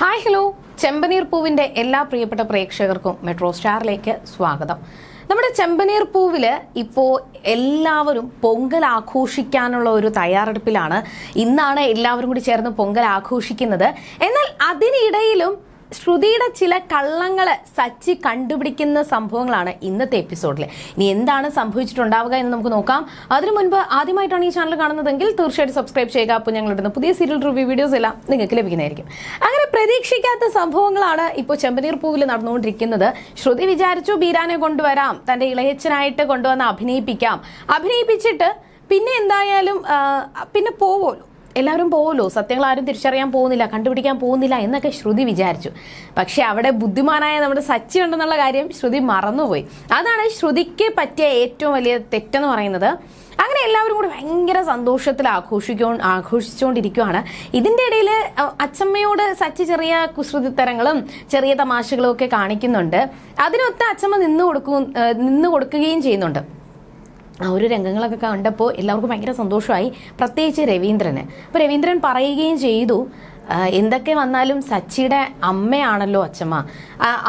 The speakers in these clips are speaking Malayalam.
Hi hello. ചെമ്പനീർ പൂവിന്റെ എല്ലാ പ്രിയപ്പെട്ട പ്രേക്ഷകർക്കും മെട്രോ സ്റ്റാറിലേക്ക് സ്വാഗതം. നമ്മുടെ ചെമ്പനീർ പൂവിൽ ഇപ്പോൾ എല്ലാവരും പൊങ്കൽ ആഘോഷിക്കാനുള്ള ഒരു തയ്യാറെടുപ്പിലാണ്. ഇന്നാണ് എല്ലാവരും കൂടി ചേർന്ന് പൊങ്കൽ ആഘോഷിക്കുന്നത്. എന്നാൽ അതിനിടയിലും ശ്രുതിയുടെ ചില കള്ളങ്ങൾ സച്ചി കണ്ടുപിടിക്കുന്ന സംഭവങ്ങളാണ് ഇന്നത്തെ എപ്പിസോഡിൽ ഇനി എന്താണ് സംഭവിച്ചിട്ടുണ്ടാവുക എന്ന് നമുക്ക് നോക്കാം. അതിനു മുൻപ് ആദ്യമായിട്ടാണ് ഈ ചാനൽ കാണുന്നതെങ്കിൽ തീർച്ചയായിട്ടും സബ്സ്ക്രൈബ് ചെയ്യുക. അപ്പോൾ ഞങ്ങൾ ഇടുന്ന പുതിയ സീരിയൽ റിവ്യൂ വീഡിയോസ് എല്ലാം നിങ്ങൾക്ക് ലഭിക്കുന്നതായിരിക്കും. അങ്ങനെ പ്രതീക്ഷിക്കാത്ത സംഭവങ്ങളാണ് ഇപ്പോൾ ചെമ്പനീർ പൂവിൽ നടന്നുകൊണ്ടിരിക്കുന്നത്. ശ്രുതി വിചാരിച്ചു ബീരാനെ കൊണ്ടുവരാം. തന്റെ ഇളയച്ചനായിട്ട് കൊണ്ടുവന്ന് അഭിനയിപ്പിക്കാം. അഭിനയിപ്പിച്ചിട്ട് പിന്നെ എന്തായാലും പിന്നെ പോവുമല്ലോ എല്ലാവരും പോകുമല്ലോ സത്യങ്ങൾ ആരും തിരിച്ചറിയാൻ പോകുന്നില്ല കണ്ടുപിടിക്കാൻ പോകുന്നില്ല എന്നൊക്കെ ശ്രുതി വിചാരിച്ചു. പക്ഷെ അവിടെ ബുദ്ധിമാനായ നമ്മുടെ സച്ചി ഉണ്ടെന്നുള്ള കാര്യം ശ്രുതി മറന്നുപോയി. അതാണ് ശ്രുതിക്ക് പറ്റിയ ഏറ്റവും വലിയ തെറ്റെന്ന് പറയുന്നത്. അങ്ങനെ എല്ലാവരും കൂടി ഭയങ്കര സന്തോഷത്തിൽ ആഘോഷിക്കോ ആഘോഷിച്ചുകൊണ്ടിരിക്കുകയാണ് ഇതിന്റെ ഇടയിൽ അച്ചമ്മയോട് സച്ചി ചെറിയ കുസൃതിത്തരങ്ങളും ചെറിയ തമാശകളും ഒക്കെ കാണിക്കുന്നുണ്ട്. അതിനൊത്ത് അച്ചമ്മ നിന്ന് കൊടുക്കും നിന്ന് കൊടുക്കുകയും ചെയ്യുന്നുണ്ട്. ആ ഒരു രംഗങ്ങളൊക്കെ കണ്ടപ്പോൾ എല്ലാവർക്കും ഭയങ്കര സന്തോഷമായി. പ്രത്യേകിച്ച് രവീന്ദ്രന്. അപ്പോൾ രവീന്ദ്രൻ പറയുകയും ചെയ്തു എന്തൊക്കെ വന്നാലും സച്ചിയുടെ അമ്മയാണല്ലോ അച്ഛമ്മ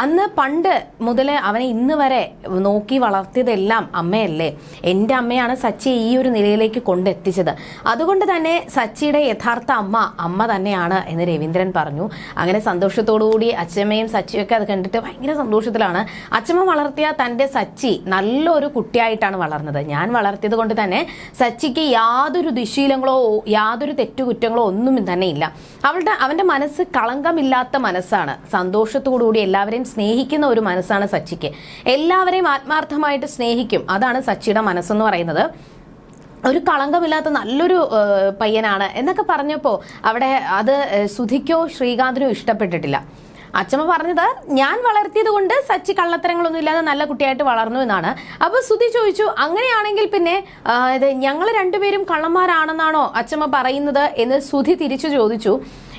അന്ന് പണ്ട് മുതൽ അവനെ ഇന്ന് വരെ നോക്കി വളർത്തിയതെല്ലാം അമ്മയല്ലേ. എന്റെ അമ്മയാണ് സച്ചിയെ ഈ ഒരു നിലയിലേക്ക് കൊണ്ടെത്തിച്ചത്. അതുകൊണ്ട് തന്നെ സച്ചിയുടെ യഥാർത്ഥ അമ്മ അമ്മ തന്നെയാണ് എന്ന് രവീന്ദ്രൻ പറഞ്ഞു. അങ്ങനെ സന്തോഷത്തോടുകൂടി അച്ഛമ്മയും സച്ചിയൊക്കെ അത് കണ്ടിട്ട് ഭയങ്കര സന്തോഷത്തിലാണ്. അച്ഛമ്മ വളർത്തിയ തന്റെ സച്ചി നല്ലൊരു കുട്ടിയായിട്ടാണ് വളർന്നത്. ഞാൻ വളർത്തിയത് കൊണ്ട് തന്നെ സച്ചിക്ക് യാതൊരു ദുശീലങ്ങളോ യാതൊരു തെറ്റുകുറ്റങ്ങളോ ഒന്നും തന്നെ ഇല്ല. അവളുടെ അവന്റെ മനസ്സ് കളങ്കമില്ലാത്ത മനസ്സാണ്. സന്തോഷത്തോടുകൂടി എല്ലാവരെയും സ്നേഹിക്കുന്ന ഒരു മനസ്സാണ് സച്ചിക്ക്. എല്ലാവരെയും ആത്മാർത്ഥമായിട്ട് സ്നേഹിക്കും. അതാണ് സച്ചിയുടെ മനസ്സെന്ന് പറയുന്നത്. ഒരു കളങ്കമില്ലാത്ത നല്ലൊരു പയ്യനാണ്. എന്നൊക്കെ പറഞ്ഞപ്പോൾ അവിടെ അത് സുധിക്കോ ശ്രീകാന്തിനോ ഇഷ്ടപ്പെട്ടിട്ടില്ല. അച്ഛമ്മ പറഞ്ഞത് ഞാൻ വളർത്തിയത് കൊണ്ട് സച്ചി കള്ളത്തരങ്ങളൊന്നും ഇല്ലാതെ നല്ല കുട്ടിയായിട്ട് വളർന്നു എന്നാണ്. അപ്പൊ സുധി ചോദിച്ചു അങ്ങനെയാണെങ്കിൽ പിന്നെ ഇത് ഞങ്ങൾ രണ്ടുപേരും കള്ളന്മാരാണെന്നാണോ അച്ഛമ്മ പറയുന്നത്? എന്ന് സുധി തിരിച്ചു ചോദിച്ചു.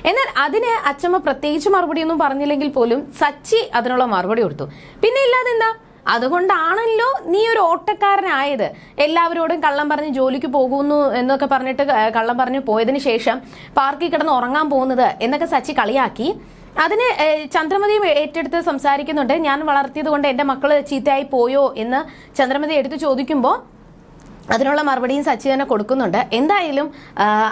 എന്നാൽ അതിന് അച്ഛമ്മ പ്രത്യേകിച്ച് മറുപടിയൊന്നും പറഞ്ഞില്ലെങ്കിൽ പോലും സച്ചി അതിനുള്ള മറുപടി കൊടുത്തു. പിന്നെ ഇല്ലാതെ എന്താ അതുകൊണ്ടാണല്ലോ നീ ഒരു ഓട്ടക്കാരനായത്. എല്ലാവരോടും കള്ളം പറഞ്ഞ് ജോലിക്ക് പോകുന്നു എന്നൊക്കെ പറഞ്ഞിട്ട് കള്ളം പറഞ്ഞ് പോയതിന് ശേഷം പാർക്കിൽ കിടന്ന് ഉറങ്ങാൻ പോകുന്നത് എന്നൊക്കെ സച്ചി കളിയാക്കി. അതിന് ചന്ദ്രമതിയും ഏറ്റെടുത്ത് സംസാരിക്കുന്നുണ്ട്. ഞാൻ വളർത്തിയത് കൊണ്ട് എന്റെ മക്കൾ ചീത്തയായി പോയോ എന്ന് ചന്ദ്രമതി എടുത്ത് ചോദിക്കുമ്പോൾ അതിനുള്ള മറുപടിയും സച്ചി തന്നെ കൊടുക്കുന്നുണ്ട്. എന്തായാലും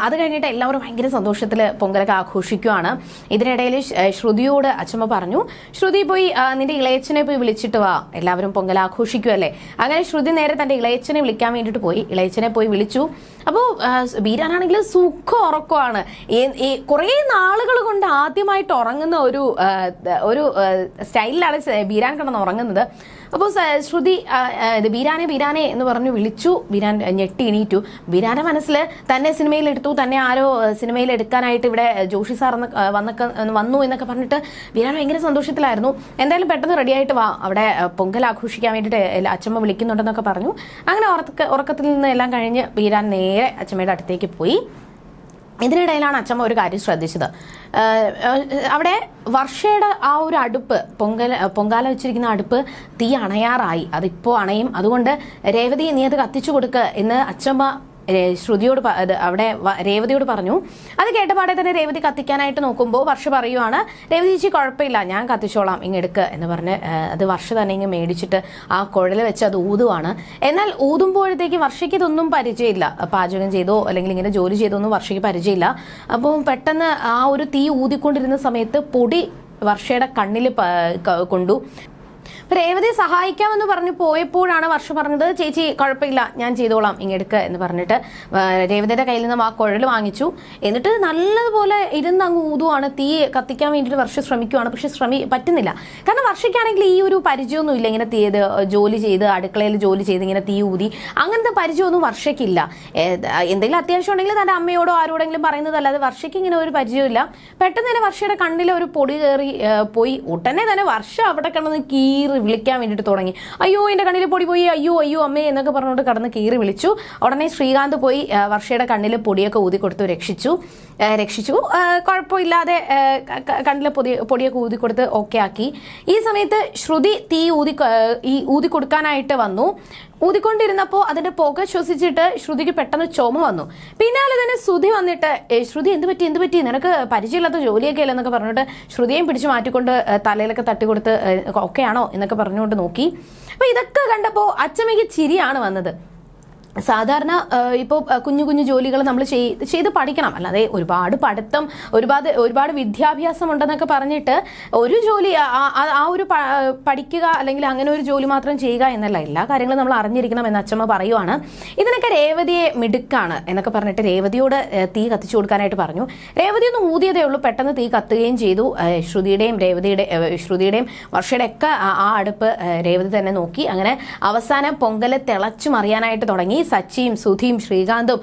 അത് കഴിഞ്ഞിട്ട് എല്ലാവരും ഭയങ്കര സന്തോഷത്തിൽ പൊങ്കലൊക്കെ ആഘോഷിക്കുവാണ്. ഇതിനിടയിൽ ശ്രുതിയോട് അച്ഛമ്മ പറഞ്ഞു ശ്രുതി പോയി നിന്റെ ഇളയച്ചനെ പോയി വിളിച്ചിട്ട് വാ. എല്ലാവരും പൊങ്കൽ ആഘോഷിക്കുമല്ലേ അങ്ങനെ ശ്രുതി നേരെ തന്റെ ഇളയച്ചനെ വിളിക്കാൻ വേണ്ടിയിട്ട് പോയി. ഇളയച്ചനെ പോയി വിളിച്ചു. അപ്പോൾ ബീരാനാണെങ്കിൽ സുഖം ഉറക്കമാണ്. കുറേ നാളുകൾ കൊണ്ട് ആദ്യമായിട്ട് ഉറങ്ങുന്ന ഒരു ഒരു സ്റ്റൈലിലാണ് ബീരാൻ കിടന്ന് ഉറങ്ങുന്നത്. അപ്പോൾ ശ്രുതി ഇത് ബീരാനെ ബീരാനെ എന്ന് പറഞ്ഞു വിളിച്ചു. ബീരാൻ ഞെട്ടി എണീറ്റു. ബീരാന്റെ മനസ്സിൽ തന്നെ സിനിമയിൽ എടുത്തു. തന്നെ ആരോ സിനിമയിൽ എടുക്കാനായിട്ട് ഇവിടെ ജോഷി സാർ എന്ന് വന്നൊക്കെ വന്നു എന്നൊക്കെ പറഞ്ഞിട്ട് ബീരാൻ ഭയങ്കര സന്തോഷത്തിലായിരുന്നു. എന്തായാലും പെട്ടെന്ന് റെഡിയായിട്ട് വാ. അവിടെ പൊങ്കൽ ആഘോഷിക്കാൻ വേണ്ടിയിട്ട് അച്ഛമ്മ വിളിക്കുന്നുണ്ടെന്നൊക്കെ പറഞ്ഞു. അങ്ങനെ ഉറക്ക ഉറക്കത്തിൽ നിന്ന് എല്ലാം കഴിഞ്ഞ് ബീരാൻ നേരെ അച്ഛമ്മയുടെ അടുത്തേക്ക് പോയി. ഇതിനിടയിലാണ് അച്ഛമ്മ ഒരു കാര്യം ശ്രദ്ധിച്ചത്. അവിടെ വർഷയുടെ ആ ഒരു അടുപ്പ് പൊങ്കൽ പൊങ്കാല വെച്ചിരിക്കുന്ന അടുപ്പ് തീ അണയാറായി. അതിപ്പോൾ അണയും. അതുകൊണ്ട് രേവതി നീ അത് കത്തിച്ചു കൊടുക്കുക എന്ന് അച്ഛമ്മ ശ്രുതിയോട് അവിടെ രേവതിയോട് പറഞ്ഞു. അത് കേട്ടപാടെ തന്നെ രേവതി കത്തിക്കാനായിട്ട് നോക്കുമ്പോൾ വർഷ പറയുവാണ് രേവതി ചേച്ചി കുഴപ്പമില്ല ഞാൻ കത്തിച്ചോളാം ഇങ്ങെടുക്ക് എന്ന് പറഞ്ഞ് അത് വർഷ തന്നെ ഇങ്ങ് മേടിച്ചിട്ട് ആ കുഴൽ വെച്ച് അത് ഊതുവാണ്. എന്നാൽ ഊതുമ്പോഴത്തേക്ക് വർഷയ്ക്ക് ഇതൊന്നും പരിചയമില്ല. പാചകം ചെയ്തോ അല്ലെങ്കിൽ ഇങ്ങനെ ജോലി ചെയ്തോ ഒന്നും വർഷയ്ക്ക് പരിചയമില്ല. അപ്പോൾ പെട്ടെന്ന് ആ ഒരു തീ ഊതിക്കൊണ്ടിരുന്ന സമയത്ത് പൊടി വർഷയുടെ കണ്ണിൽ കൊണ്ടു. രേവതിയെ സഹായിക്കാമെന്ന് പറഞ്ഞു പോയപ്പോഴാണ് വർഷ പറഞ്ഞത് ചേച്ചി കുഴപ്പമില്ല ഞാൻ ചെയ്തോളാം ഇങ്ങെടുക്ക എന്ന് പറഞ്ഞിട്ട്. രേവതിയുടെ കയ്യിൽ നിന്നും ആ കുഴൽ വാങ്ങിച്ചു. എന്നിട്ട് നല്ലതുപോലെ ഇരുന്ന് അങ്ങ് ഊതുവാണ്. തീ കത്തിക്കാൻ വേണ്ടിയിട്ട് വർഷ ശ്രമിക്കുവാണ്. പക്ഷെ ശ്രമി പറ്റുന്നില്ല. കാരണം വർഷയ്ക്കാണെങ്കിൽ ഈ ഒരു പരിചയമൊന്നും ഇല്ല ഇങ്ങനെ തീയത് ജോലി ചെയ്ത് അടുക്കളയിൽ ജോലി ചെയ്ത് ഇങ്ങനെ തീ ഊതി. അങ്ങനത്തെ പരിചയമൊന്നും വർഷയ്ക്കില്ല. എന്തെങ്കിലും അത്യാവശ്യം ഉണ്ടെങ്കിൽ തന്റെ അമ്മയോടോ ആരോടെങ്കിലും പറയുന്നതല്ലാതെ വർഷയ്ക്ക് ഇങ്ങനെ ഒരു പരിചയമില്ല. പെട്ടെന്ന് തന്നെ വർഷയുടെ കണ്ണിലൊരു ഒരു പൊടി കയറി പോയി. ഉടനെ തന്നെ വർഷം അവിടെ കിടന്ന് കീറി വിളിക്കാൻ വേണ്ടിയിട്ട് തുടങ്ങി. അയ്യോ എന്റെ കണ്ണിൽ പൊടി പോയി അയ്യോ അയ്യോ അമ്മേ എന്നൊക്കെ പറഞ്ഞുകൊണ്ട് കടന്ന് കീറി വിളിച്ചു. ഉടനെ ശ്രീകാന്ത് പോയി വർഷയുടെ കണ്ണിൽ പൊടിയൊക്കെ ഊതി കൊടുത്തു രക്ഷിച്ചു. രക്ഷിച്ചു. കുഴപ്പമില്ലാതെ കണ്ണിലെ പൊടി പൊടിയൊക്കെ ഊതി കൊടുത്ത് ഓക്കെ ആക്കി. ഈ സമയത്ത് ശ്രുതി തീ ഊതി ഈ ഊതി കൊടുക്കാനായിട്ട് വന്നു. ഊതിക്കൊണ്ടിരുന്നപ്പോൾ അതിന്റെ പുക ശ്വസിച്ചിട്ട് ശ്രുതിക്ക് പെട്ടെന്ന് ചുമ വന്നു. പിന്നാലെ തന്നെ ശ്രുതി വന്നിട്ട് "ഏ, ശ്രുതി എന്ത് പറ്റി എന്ത് പറ്റി? നിനക്ക് പരിചയമില്ലാത്ത ജോലിയൊക്കെ അല്ലേ? എന്നൊക്കെ പറഞ്ഞിട്ട് ശ്രുതിയെയും പിടിച്ചു മാറ്റിക്കൊണ്ട് തലയിലൊക്കെ തട്ടിക്കൊടുത്ത് ഏ, ഓക്കെയാണോ? എന്നൊക്കെ പറഞ്ഞുകൊണ്ട് നോക്കി. അപ്പൊ ഇതൊക്കെ കണ്ടപ്പോൾ അച്ചമ്മയ്ക്ക് ചിരിയാണ് വന്നത്. സാധാരണ ഇപ്പോൾ കുഞ്ഞു കുഞ്ഞു ജോലികൾ നമ്മൾ ചെയ്ത് പഠിക്കണം. അല്ലാതെ ഒരുപാട് പഠിത്തം ഒരുപാട് ഒരുപാട് വിദ്യാഭ്യാസം ഉണ്ടെന്നൊക്കെ പറഞ്ഞിട്ട് ഒരു ജോലി ആ- ഒരു പഠിക്കുക അല്ലെങ്കിൽ അങ്ങനെ ഒരു ജോലി മാത്രം ചെയ്യുക എന്നല്ല. എല്ലാ കാര്യങ്ങളും നമ്മൾ അറിഞ്ഞിരിക്കണം എന്ന് അച്ഛമ്മ പറയുവാണ്. ഇതിനൊക്കെ രേവതിയെ മിടുക്കാണ് എന്നൊക്കെ പറഞ്ഞിട്ട് രേവതിയോട് തീ കത്തിച്ചു കൊടുക്കാനായിട്ട് പറഞ്ഞു. രേവതി ഒന്ന് ഊതിയതേ ഉള്ളൂ. പെട്ടെന്ന് തീ കത്തുകയും ചെയ്തു. ശ്രുതിയുടെയും രേവതിയുടെ ശ്രുതിയുടെയും വർഷയുടെ ഒക്കെ ആ അടുപ്പ് രേവതി തന്നെ നോക്കി. അങ്ങനെ അവസാനം പൊങ്കൽ തിളച്ചു മറിയാനായിട്ട് തുടങ്ങി. സച്ചിയും സുധിയും ശ്രീകാന്തും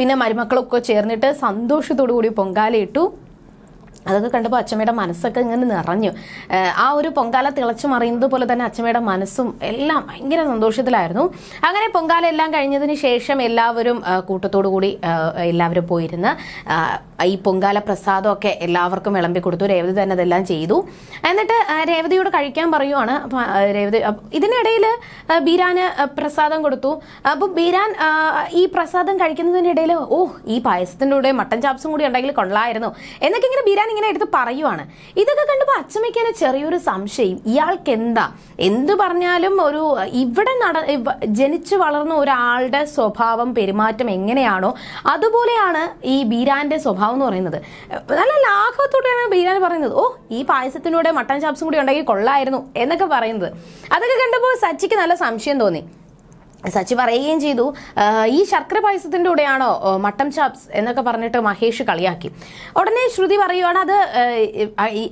പിന്നെ മരുമക്കളൊക്കെ ചേർന്നിട്ട് സന്തോഷത്തോടു കൂടി പൊങ്കാലയിട്ടു. അതൊക്കെ കണ്ടപ്പോൾ അച്ഛമ്മയുടെ മനസ്സൊക്കെ ഇങ്ങനെ നിറഞ്ഞു. ആ ഒരു പൊങ്കാല തിളച്ചു മറിയുന്നത് പോലെ തന്നെ അച്ഛമ്മയുടെ മനസ്സും എല്ലാം ഭയങ്കര സന്തോഷത്തിലായിരുന്നു. അങ്ങനെ പൊങ്കാല എല്ലാം കഴിഞ്ഞതിന് ശേഷം എല്ലാവരും കൂട്ടത്തോടു കൂടി എല്ലാവരും പോയിരുന്ന് ഈ പൊങ്കാല പ്രസാദമൊക്കെ എല്ലാവർക്കും വിളമ്പി കൊടുത്തു. രേവതി തന്നെ അതെല്ലാം ചെയ്തു. എന്നിട്ട് രേവതിയോട് കഴിക്കാൻ പറയുവാണ്. രേവതി ഇതിനിടയിൽ ബീരാന് പ്രസാദം കൊടുത്തു. അപ്പോൾ ബീരാൻ ഈ പ്രസാദം കഴിക്കുന്നതിനിടയിൽ ഓ ഈ പായസത്തിന്റെ കൂടെ മട്ടൻ ചാപ്സും കൂടി ഉണ്ടെങ്കിൽ കൊള്ളായിരുന്നു. എന്നൊക്കെ ഇങ്ങനെ ബീരാൻ ഇങ്ങനെ എടുത്ത് പറയുവാണ്. ഇതൊക്കെ കണ്ടപ്പോൾ അച്ഛമ്മയ്ക്ക് ചെറിയൊരു സംശയം. ഇയാൾക്ക് എന്താ എന്ത് പറഞ്ഞാലും ഒരു ഇവിടെ നട ജനിച്ചു വളർന്ന ഒരാളുടെ സ്വഭാവം പെരുമാറ്റം എങ്ങനെയാണോ അതുപോലെയാണ് ഈ ബീരാന്റെ സ്വഭാവം. എന്ന് പറയുന്നത്. നല്ല ലാഘവത്തോടെയാണ് ബീരാൻ പറയുന്നത്. ഓ ഈ പായസത്തിനൂടെ മട്ടൻ ചാപ്സും കൂടി ഉണ്ടെങ്കിൽ കൊള്ളായിരുന്നു എന്നൊക്കെ പറയുന്നത്. അതൊക്കെ കണ്ടപ്പോൾ സച്ചിക്ക് നല്ല സംശയം തോന്നി. സച്ചി പറയുകയും ചെയ്തു. ഈ ശർക്കര പായസത്തിന്റെ കൂടെയാണോ മട്ടൻ ചാപ്സ് എന്നൊക്കെ പറഞ്ഞിട്ട് മഹേഷ് കളിയാക്കി. ഉടനെ ശ്രുതി പറയുവാണ് അത്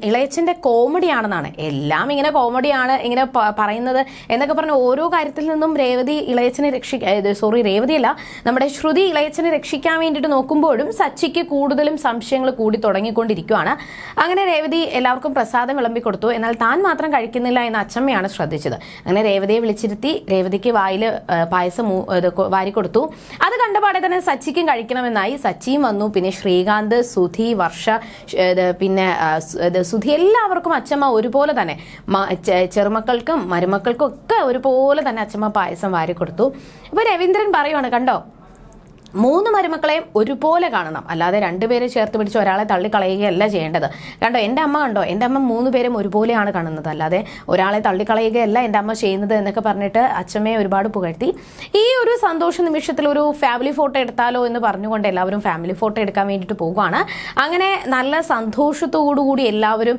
ഇളയച്ചന്റെ കോമഡി ആണെന്നാണ് എല്ലാം ഇങ്ങനെ കോമഡിയാണ് ഇങ്ങനെ പറയുന്നത് എന്നൊക്കെ പറഞ്ഞ് ഓരോ കാര്യത്തിൽ നിന്നും രേവതി ഇളയച്ചനെ രക്ഷിക്ക സോറി രേവതിയല്ല നമ്മുടെ ശ്രുതി ഇളയച്ചനെ രക്ഷിക്കാൻ വേണ്ടിയിട്ട് നോക്കുമ്പോഴും സച്ചിക്ക് കൂടുതലും സംശയങ്ങൾ കൂടി തുടങ്ങിക്കൊണ്ടിരിക്കുകയാണ് അങ്ങനെ രേവതി എല്ലാവർക്കും പ്രസാദം വിളമ്പി കൊടുത്തു. എന്നാൽ താൻ മാത്രം കഴിക്കുന്നില്ല എന്ന് അച്ചമ്മയാണ് ശ്രദ്ധിച്ചത്. അങ്ങനെ രേവതിയെ വിളിച്ചിരുത്തി രേവതിക്ക് വായിൽ പായസം വാരി കൊടുത്തു. അത് കണ്ടപാടെ തന്നെ സച്ചിക്കും കഴിക്കണമെന്നായി. സച്ചിയും വന്നു. പിന്നെ ശ്രീകാന്ത് സുധി വർഷ പിന്നെ സുധി എല്ലാവർക്കും അച്ചമ്മ ഒരുപോലെ തന്നെ. ചെറുമക്കൾക്കും മരുമക്കൾക്കും ഒക്കെ ഒരുപോലെ തന്നെ അച്ചമ്മ പായസം വാരി കൊടുത്തു. ഇപ്പൊ രവീന്ദ്രൻ പറയുവാണ് കണ്ടോ? മൂന്ന് മരുമക്കളെയും ഒരുപോലെ കാണണം. അല്ലാതെ രണ്ടുപേരെ ചേർത്ത് പിടിച്ച് ഒരാളെ തള്ളിക്കളയുകയല്ല ചെയ്യേണ്ടത്. കണ്ടോ എന്റെ അമ്മ കണ്ടോ എന്റെ അമ്മ മൂന്ന് പേരും ഒരുപോലെയാണ് കാണുന്നത്. അല്ലാതെ ഒരാളെ തള്ളിക്കളയുകയല്ല എന്റെ അമ്മ ചെയ്യുന്നത് എന്നൊക്കെ പറഞ്ഞിട്ട് അച്ഛമ്മയെ ഒരുപാട് പുകഴ്ത്തി. ഈ ഒരു സന്തോഷ നിമിഷത്തിൽ ഒരു ഫാമിലി ഫോട്ടോ എടുത്താലോ എന്ന് പറഞ്ഞുകൊണ്ട് എല്ലാവരും ഫാമിലി ഫോട്ടോ എടുക്കാൻ വേണ്ടിയിട്ട് പോവുകയാണ്. അങ്ങനെ നല്ല സന്തോഷത്തോടു കൂടി എല്ലാവരും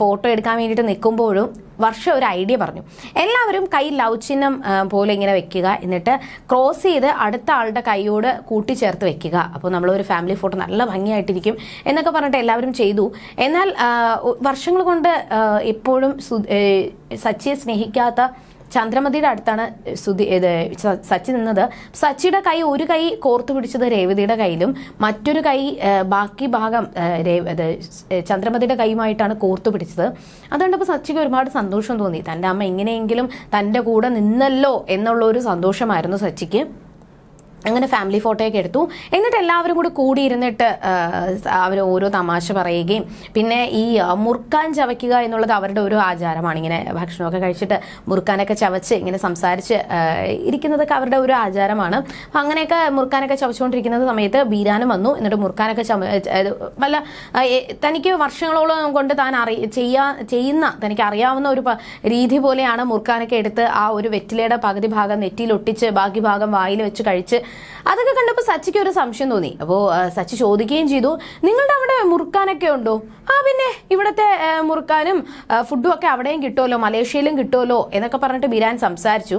ഫോട്ടോ എടുക്കാൻ വേണ്ടിയിട്ട് നിൽക്കുമ്പോഴും വർഷ ഒരു ഐഡിയ പറഞ്ഞു. എല്ലാവരും കൈ ലവ് ചിഹ്നം പോലെ ഇങ്ങനെ വെക്കുക. എന്നിട്ട് ക്രോസ് ചെയ്ത് അടുത്ത ആളുടെ കൈയോട് കൂട്ടിച്ചേർത്ത് വെക്കുക. അപ്പോൾ നമ്മളൊരു ഫാമിലി ഫോട്ടോ നല്ല ഭംഗിയായിട്ടിരിക്കും എന്നൊക്കെ പറഞ്ഞിട്ട് എല്ലാവരും ചെയ്തു. എന്നാൽ വർഷങ്ങൾ കൊണ്ട് എപ്പോഴും സച്ചിയെ സ്നേഹിക്കാത്ത ചന്ദ്രമതിയുടെ അടുത്താണ് സുധി ഇത് സച്ചി നിന്നത്. സച്ചിയുടെ കൈ ഒരു കൈ കോർത്തു പിടിച്ചത് രേവതിയുടെ കയ്യിലും മറ്റൊരു കൈ ബാക്കി ഭാഗം ചന്ദ്രമതിയുടെ കൈയുമായിട്ടാണ് കോർത്തു പിടിച്ചത്. അതുകൊണ്ടപ്പോൾ സച്ചിക്ക് ഒരുപാട് സന്തോഷം തോന്നി. തന്റെ അമ്മ എങ്ങനെയെങ്കിലും തന്റെ കൂടെ നിന്നല്ലോ എന്നുള്ള ഒരു സന്തോഷമായിരുന്നു സച്ചിക്ക്. അങ്ങനെ ഫാമിലി ഫോട്ടോയൊക്കെ എടുത്തു. എന്നിട്ട് എല്ലാവരും കൂടി കൂടിയിരുന്നിട്ട് അവർ ഓരോ തമാശ പറയുകയും പിന്നെ ഈ മുറുക്കാൻ ചവയ്ക്കുക എന്നുള്ളത് അവരുടെ ഒരു ആചാരമാണ്. ഇങ്ങനെ ഭക്ഷണമൊക്കെ കഴിച്ചിട്ട് മുറുക്കാനൊക്കെ ചവച്ച് ഇങ്ങനെ സംസാരിച്ച് ഇരിക്കുന്നതൊക്കെ അവരുടെ ഒരു ആചാരമാണ്. അപ്പം അങ്ങനെയൊക്കെ മുറുക്കാനൊക്കെ ചവച്ചുകൊണ്ടിരിക്കുന്ന സമയത്ത് ബീരാനും വന്നു. എന്നിട്ട് മുറുക്കാനൊക്കെ അത് വല്ല തനിക്ക് വർഷങ്ങളോളം കൊണ്ട് താൻ അറി ചെയ്യാ ചെയ്യുന്ന തനിക്ക് അറിയാവുന്ന ഒരു രീതി പോലെയാണ് മുറുക്കാനൊക്കെ എടുത്ത് ആ ഒരു വെറ്റിലയുടെ പകുതി ഭാഗം നെറ്റിയിൽ ഒട്ടിച്ച് ബാക്കി ഭാഗം വായിൽ വെച്ച് കഴിച്ച് അതൊക്കെ കണ്ടപ്പോൾ സച്ചിക്ക് ഒരു സംശയം തോന്നി. അപ്പോൾ സച്ചി ചോദിക്കുകയും ചെയ്തു നിങ്ങളുടെ അവിടെ മുറുക്കാനൊക്കെ ഉണ്ടോ? ആ പിന്നെ ഇവിടുത്തെ മുറുക്കാനും ഫുഡും ഒക്കെ അവിടെയും കിട്ടുമല്ലോ മലേഷ്യയിലും കിട്ടുമല്ലോ എന്നൊക്കെ പറഞ്ഞിട്ട് ബിരാൻ സംസാരിച്ചു.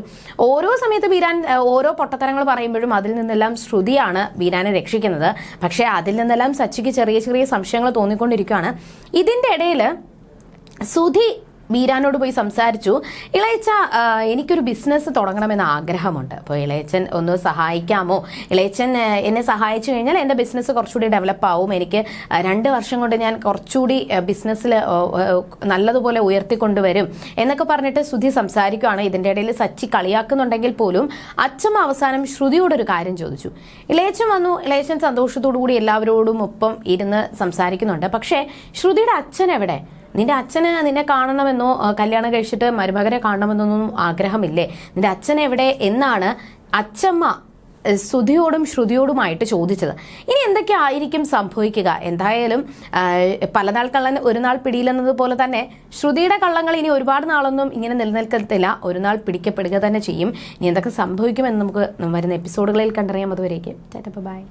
ഓരോ സമയത്ത് ബീരാൻ ഓരോ പൊട്ടത്തരങ്ങൾ പറയുമ്പോഴും അതിൽ നിന്നെല്ലാം ശ്രുതിയാണ് ബീരാനെ രക്ഷിക്കുന്നത്. പക്ഷേ അതിൽ നിന്നെല്ലാം സച്ചിക്ക് ചെറിയ ചെറിയ സംശയങ്ങൾ തോന്നിക്കൊണ്ടിരിക്കുകയാണ്. ഇതിന്റെ ഇടയിൽ സുധി ബീരാനോട് പോയി സംസാരിച്ചു. ഇളയച്ച എനിക്കൊരു ബിസിനസ് തുടങ്ങണമെന്ന് ആഗ്രഹമുണ്ട്. അപ്പോൾ ഇളയച്ചൻ ഒന്ന് സഹായിക്കാമോ? ഇളയച്ചൻ എന്നെ സഹായിച്ചു കഴിഞ്ഞാൽ എന്റെ ബിസിനസ് കുറച്ചുകൂടി ഡെവലപ്പ് ആവും. എനിക്ക് രണ്ട് വർഷം കൊണ്ട് ഞാൻ കുറച്ചുകൂടി ബിസിനസ്സിൽ നല്ലതുപോലെ ഉയർത്തിക്കൊണ്ടുവരും എന്നൊക്കെ പറഞ്ഞിട്ട് ശ്രുതി സംസാരിക്കുകയാണ് ഇതിന്റെ ഇടയിൽ സച്ചി കളിയാക്കുന്നുണ്ടെങ്കിൽ പോലും അച്ഛമ്മ അവസാനം ശ്രുതിയോടൊരു കാര്യം ചോദിച്ചു. ഇളയച്ചൻ വന്നു. ഇളയച്ചൻ സന്തോഷത്തോടു കൂടി എല്ലാവരോടും ഒപ്പം ഇരുന്ന് സംസാരിക്കുന്നുണ്ട്. പക്ഷേ ശ്രുതിയുടെ അച്ഛൻ എവിടെ? നിന്റെ അച്ഛന് നിന്നെ കാണണമെന്നോ കല്യാണം കഴിച്ചിട്ട് മരുമകനെ കാണണമെന്നൊന്നും ആഗ്രഹമില്ലേ? നിന്റെ അച്ഛൻ എവിടെ എന്നാണ് അച്ഛമ്മ ശ്രുതിയോടും ശ്രുതിയോടുമായിട്ട് ചോദിച്ചത്. ഇനി എന്തൊക്കെ ആയിരിക്കും സംഭവിക്കുക? എന്തായാലും പല നാൾ കള്ളൻ ഒരു നാൾ പിടിയിലെന്നതുപോലെ തന്നെ ശ്രുതിയുടെ കള്ളങ്ങൾ ഇനി ഒരുപാട് നാളൊന്നും ഇങ്ങനെ നിലനിൽക്കത്തില്ല. ഒരു നാൾ പിടിക്കപ്പെടുക തന്നെ ചെയ്യും. ഇനി എന്തൊക്കെ സംഭവിക്കുമെന്ന് നമുക്ക് വരുന്ന എപ്പിസോഡുകളിൽ കണ്ടറിയാം. അതുവരേക്കും. ബൈ.